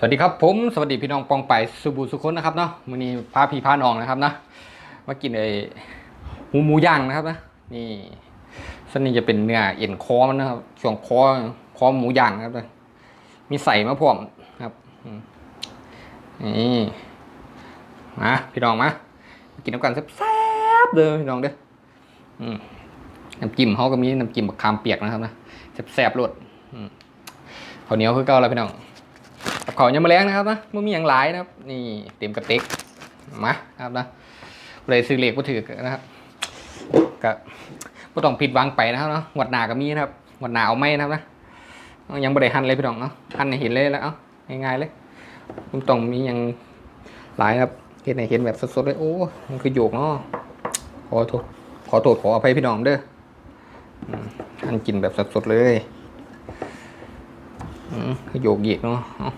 สวัสดีครับผมสวัสดีพี่น้องปองไปสุบูสุคนนะครับเนาะวันนี้พาพี่พาน้องนะครับนะมากินไอหมูหมูย่างนะครับนะนี่ส่วนนี้จะเป็นเนื้อเอ็นคอมันนะครับช่วงคอคอหมูย่างนะครับนะมีใส่มาพร้อมครับนี่มาพี่น้องมามากินน้ำกันแซ่บๆเด้อพี่น้องเด้อน้ำจิ้มเขาก็มีน้ำจิ้มบักคามเปียกนะครับนะแซ่บๆรสข้าวเหนียวคือเก่าแล้วพี่น้อง ขาวยังมาแรงนะครับนะไม่มีอย่างหลายนะครับ นี่เต็มกระติกมาครับนะเลยซื้อเหล็กมาถือนะครับก็ไม่ต้องผิดหวังไปนะครับเนาะหวดหนาก็มีนะครับหวดหนาเอาไม่นะครับนะยังไม่ได้หั่นเลยพี่น้องเนาะหั่นให้เห็นเลยแล้วเอาง่ายๆเลยมันต้องมีอย่างหลายครับเห็นไหนเห็นแบบสดๆเลยโอ้มันคือโยกเนาะขอโทษขอโทษขออภัยพี่น้องเด้อหั่นกินแบบสดๆเลยอือโยกเหยียกเนาะเอา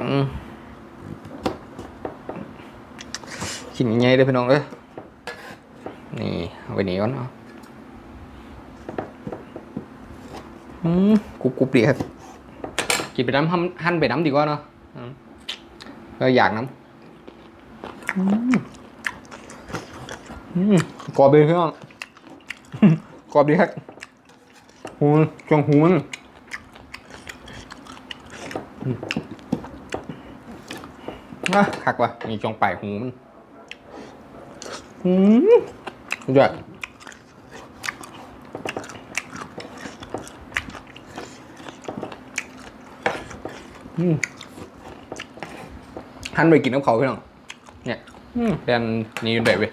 อืม กินยังไงเด้อพี่น้องเด้อนี่เอาไปนี่ก่อนเนาะอืมกรุบกรุบดีครับกินไปน้ำหั่นหั่นไปน้ำดีกว่าเนาะอืมก็อยากน้ำอืมอืมกรอบดีพี่น้องกรอบดีครับหูจังหูมันนะคักว่ะมีจงป่ายหูมัน อืมสุดยอดอืมหันไปกินน้ำเขาพี่น้อง เนี่ยอืมเป็นนี่เป็นแบบเว้ย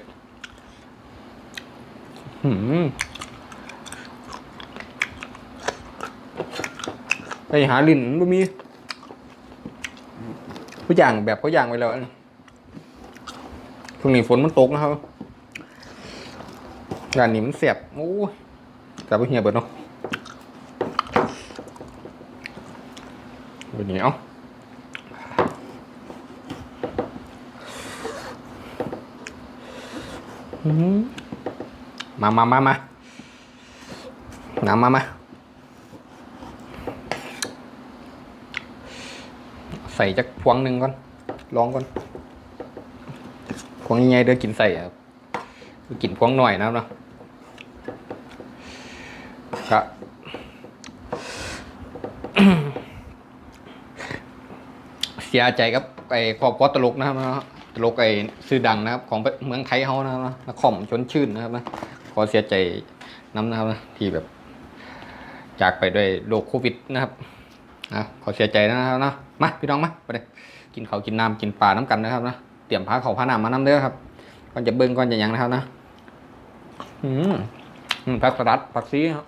อืมไปหาลิ้นมันบ่มีผู้อย่างแบบเขาอย่างไว้แล้วอันช่วงนี้ฝนมันตกนะครับ งานนี้มันเสียบโอ้ยกลับไปเหียเบิดเนาะวันนี้เอาอืมมามามามาน้ำมามา ใส่จักพวงหนึ่งก่อน ลองก่อน พวงใหญ่เด้อกินใส่ครับกินพวงหน่อยนะครับเนาะ ก็เสียใจกับไอ้ครอบครัวตลกนะครับนะตลกไอ้ชื่อดังนะครับ ของเมืองไทยเขานะครับนะนครชนชื่นนะครับนะขอเสียใจน้ำนะครับนะที่แบบ จากไปด้วยโรคโควิดนะครับนะขอเสียใจนะครับนะมาพี่น้องมาไปเลยกินเขาวกินน้ำกินปลาน้ำกันนะครับนะเตรียมผ้าเขาผ้าน้ำมาน้ำเด้อครับก่อนจะเบิ้งก่อนจะยังนะครับนะอืมอืมผักสลัดผักซีครับ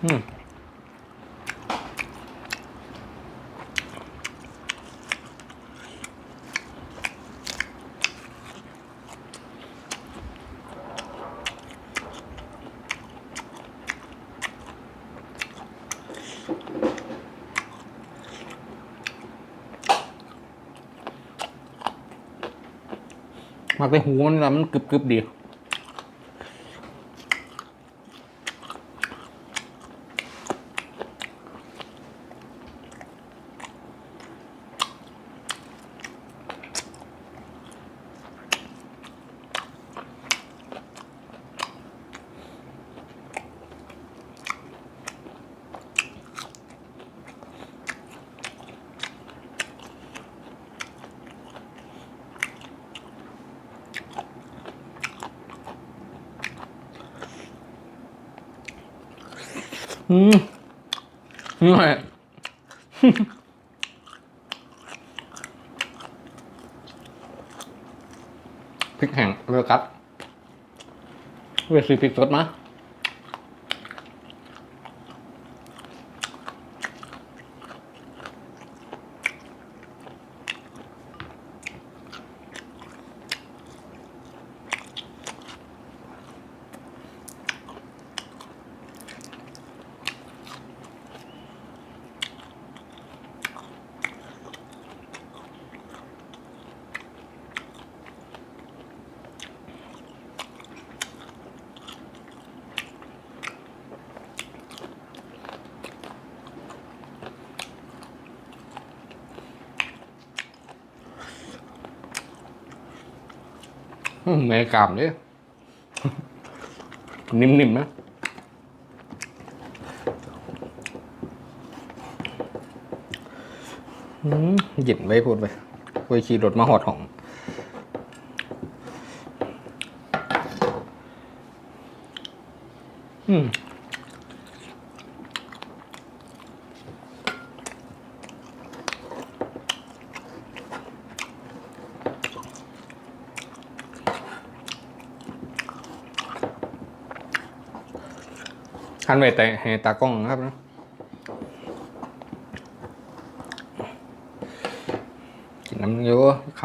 มักไปหูมันแล้วมันกรึบกรึบดี อืมนี่ไงพริกแห้งเลือกครับเวลาซื้อพริกสดมา เมไม่กล้ามเลยนิ่มๆนะอืมหยินไว้พูดไปคุยขี่รถมาหอดหองอืม หันไปแต่ให้ตากล้องนะครับนะกินน้ำเยอะค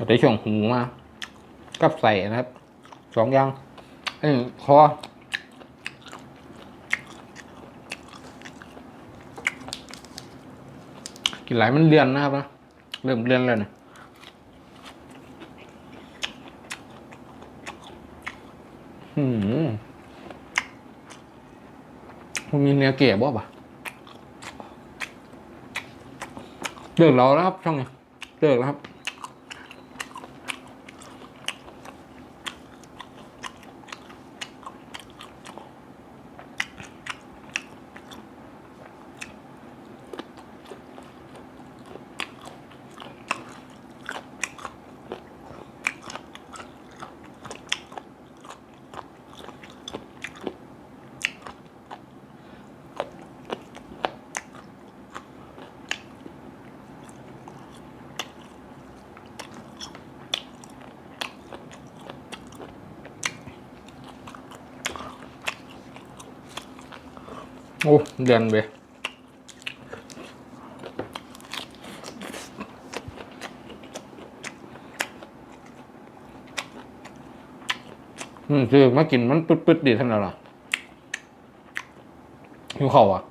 เราได้ช่วงหูมากับใส่นะครับสองอย่างเอ้คอกินไหลายมันเลือนนะครับนะเริ่มเลือนแล้วนะหืมมีเนื้อเก็บบ่ปะเลิกเราแล้วครับช่องนี้เลิกแล้วครับ โอ้เดือนเว้ยอืมคือมากินมันปึ๊ดๆดีท่านละหิวเข่าอะ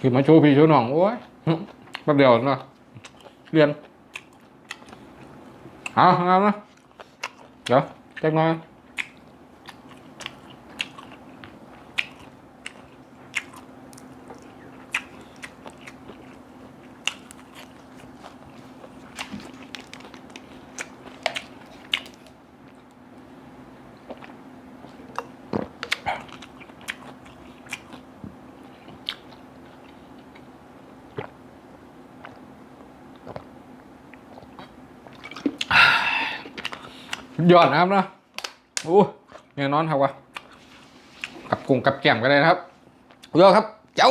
คือมาโชว์พี่โชว์น้อง โอ้ยแป๊บเดียวนะเรียน เอาเอานะเดี๋ยวจักหน่อย ยอดนะครับนะโอ้แน่นอนครับวะกับกุ้งกับแก้มก็ได้นะครับยอดครับ เจ้า